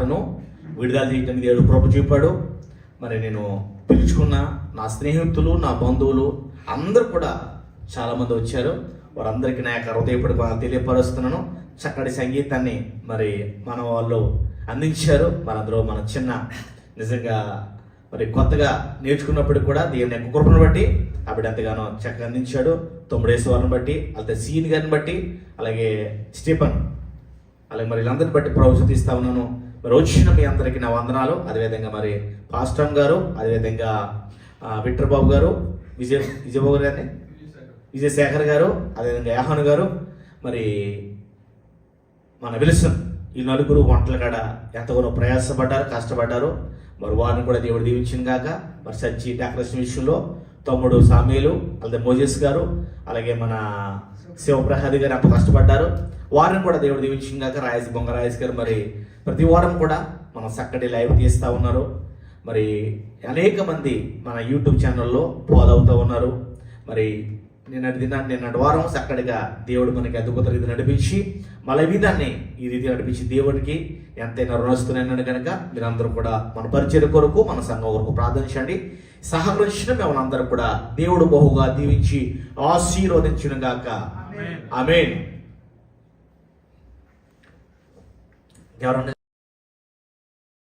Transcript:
మాటను విడుదల చేయడానికి దేవుడు కృప చూపాడు. మరి నేను పిలుచుకున్న నా స్నేహితులు నా బంధువులు అందరూ కూడా చాలామంది వచ్చారు. వారందరికీ నా యొక్క హృదయపడి తెలియపరుస్తున్నాను. చక్కటి సంగీతాన్ని మరి మన వాళ్ళు అందించారు. మన అందులో మన చిన్న నిజంగా మరి కొత్తగా నేర్చుకున్నప్పుడు కూడా దేవుని యొక్క కృపను బట్టి ఆవిడ ఎంతగానో చక్కగా అందించాడు. తొమ్మిడేసి వారిని బట్టి అలాగే సీన్ గారిని బట్టి అలాగే స్టీఫన్ అలాగే మరి వీళ్ళందరిని బట్టి ప్రవచిస్తా ఉన్నాను. మరి వచ్చిన మీ అందరికీ నా వందనాలు. అదేవిధంగా మరి పాస్టమ్ గారు అదేవిధంగా ఆ, గారు విజయ విజయబాబు గారిని విజయశేఖర్ గారు అదేవిధంగా యాహన్ గారు. మరి మన విల్సన్ ఈ నలుగురు వంటల కాడ ఎంతగానో ప్రయాసపడ్డారు కష్టపడ్డారు. మరి వారిని కూడా దేవుడు దీవించిన కాక మరి సచ్చి డెకరేషన్ విషయంలో తమ్ముడు సామీలు అలాగే మోజెస్ గారు అలాగే మన శివప్రసాద్ గారు ఎంత కష్టపడ్డారు. వారిని కూడా దేవుడు దీవించిన రాయస్ బొంగరాయస్ గారు మరి ప్రతి వారం కూడా మనం చక్కటి లైవ్ తీస్తూ ఉన్నారు. మరి అనేక మంది మన యూట్యూబ్ ఛానల్లో ఫాలో అవుతూ ఉన్నారు. మరి నిన్నటి దినాన్ని నిన్నటి వారం చక్కడిగా దేవుడు మనకి అద్భుత రీతి నడిపించి మళ్ళీ విధాన్ని ఈ రీతి నడిపించి దేవుడికి ఎంతైనా రుణస్తున్నాను కనుక మీరందరూ కూడా మన పరిచయ కొరకు మన సంఘం కొరకు ప్రార్థించండి. సహకరించిన మిమ్మల్ని అందరూ కూడా దేవుడు బహుగా దీవించి ఆశీర్వదించిన గాక. ఆమెన్. ఎవరన్నా